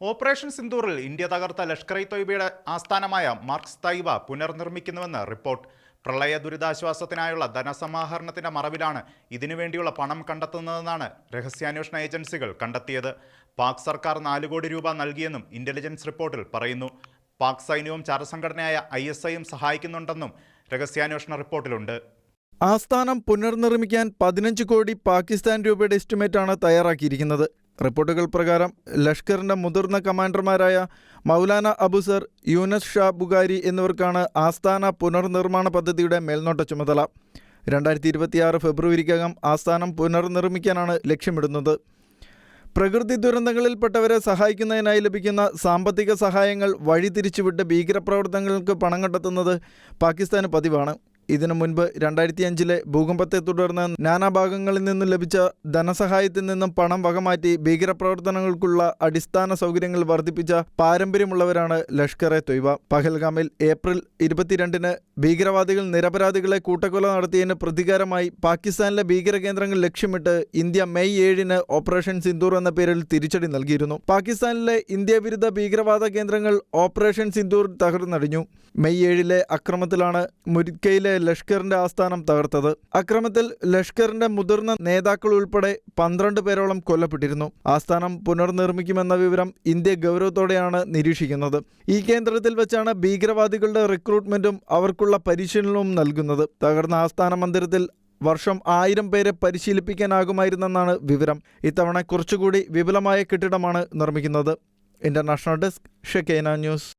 Operation സിന്ദൂറിൽ India തകർത്ത Lashkar E തൊയ്ബയുടെ ആസ്ഥാനമായ marks Taiba പുനർനിർമ്മിക്കുന്നുവെന്ന് report. പ്രളയ ദുരിതാശ്വാസത്തിനായുള്ള ധനസമാഹരണത്തിന്റെ മറവിലാണ് ഇതിനുവേണ്ടിയുള്ള പണം കണ്ടെത്തുന്നതെന്നാണ് രഹസ്യാന്വേഷണ ഏജൻസികൾ കണ്ടെത്തിയത്. പാക് സർക്കാർ നാല് കോടി രൂപ നൽകിയെന്നും ഇന്റലിജൻസ് റിപ്പോർട്ടിൽ പറയുന്നു. പാക് സൈന്യവും ചാരസംഘടനയായ ഐ എസ് ഐയും സഹായിക്കുന്നുണ്ടെന്നും രഹസ്യാന്വേഷണ റിപ്പോർട്ടിലുണ്ട്. ആസ്ഥാനം പുനർനിർമ്മിക്കാൻ പതിനഞ്ച് കോടി പാകിസ്ഥാൻ രൂപയുടെ എസ്റ്റിമേറ്റാണ് തയ്യാറാക്കിയിരിക്കുന്നത്. റിപ്പോർട്ടുകൾ പ്രകാരം ലഷ്കറിന്റെ മുതിർന്ന കമാൻഡർമാരായ മൗലാന അബുസർ യൂനസ് ഷാ ബുഗാരി എന്നിവർക്കാണ് ആസ്ഥാന പുനർനിർമ്മാണ പദ്ധതിയുടെ മേൽനോട്ട ചുമതല. രണ്ടായിരത്തി ഇരുപത്തിയാറ് ഫെബ്രുവരിക്കകം ആസ്ഥാനം പുനർനിർമ്മിക്കാനാണ് ലക്ഷ്യമിടുന്നത്. പ്രകൃതി ദുരന്തങ്ങളിൽപ്പെട്ടവരെ സഹായിക്കുന്നതിനായി ലഭിക്കുന്ന സാമ്പത്തിക സഹായങ്ങൾ വഴിതിരിച്ചുവിട്ട് ഭീകരപ്രവർത്തനങ്ങൾക്ക് പണം കണ്ടെത്തുന്നത് പാകിസ്ഥാന് പതിവാണ്. ഇതിനു മുൻപ് രണ്ടായിരത്തി അഞ്ചിലെ ഭൂകമ്പത്തെ തുടർന്ന് നാനാഭാഗങ്ങളിൽ നിന്നും ലഭിച്ച ധനസഹായത്തിൽ നിന്നും പണം വകമാറ്റി ഭീകരപ്രവർത്തനങ്ങൾക്കുള്ള അടിസ്ഥാന സൗകര്യങ്ങൾ വർദ്ധിപ്പിച്ച പാരമ്പര്യമുള്ളവരാണ് ലഷ്കർ എ തൊയ്ബ. പഹൽഗാമിൽ ഏപ്രിൽ ഇരുപത്തിരണ്ടിന് ഭീകരവാദികൾ നിരപരാധികളെ കൂട്ടക്കൊല നടത്തിയതിന് പ്രതികാരമായി പാകിസ്ഥാനിലെ ഭീകര കേന്ദ്രങ്ങൾ ലക്ഷ്യമിട്ട് ഇന്ത്യ മെയ് ഏഴിന് ഓപ്പറേഷൻ സിന്ദൂർ എന്ന പേരിൽ തിരിച്ചടി നൽകിയിരുന്നു. പാകിസ്ഥാനിലെ ഇന്ത്യ വിരുദ്ധ ഭീകരവാദ കേന്ദ്രങ്ങൾ ഓപ്പറേഷൻ സിന്ദൂർ തകർന്നടിഞ്ഞു. മെയ് ഏഴിലെ അക്രമത്തിലാണ് മുരിക്കയിലെ ലഷ്കറിന്റെ ആസ്ഥാനം തകർത്തത്. അക്രമത്തിൽ ലഷ്കറിന്റെ മുതിർന്ന നേതാക്കൾ ഉൾപ്പെടെ പന്ത്രണ്ട് പേരോളം കൊല്ലപ്പെട്ടിരുന്നു. ആസ്ഥാനം പുനർനിർമ്മിക്കുമെന്ന വിവരം ഇന്ത്യ ഗൗരവത്തോടെയാണ് നിരീക്ഷിക്കുന്നത്. ഈ കേന്ദ്രത്തിൽ വെച്ചാണ് ഭീകരവാദികളുടെ റിക്രൂട്ട്മെന്റും അവർക്കുള്ള പരിശീലനവും നൽകുന്നത്. തകർന്ന ആസ്ഥാന മന്ദിരത്തിൽ വർഷം ആയിരം പേരെ പരിശീലിപ്പിക്കാനാകുമായിരുന്നെന്നാണ് വിവരം. ഇത്തവണ കുറച്ചുകൂടി വിപുലമായ കെട്ടിടമാണ് നിർമ്മിക്കുന്നത്. International desk Shekena news.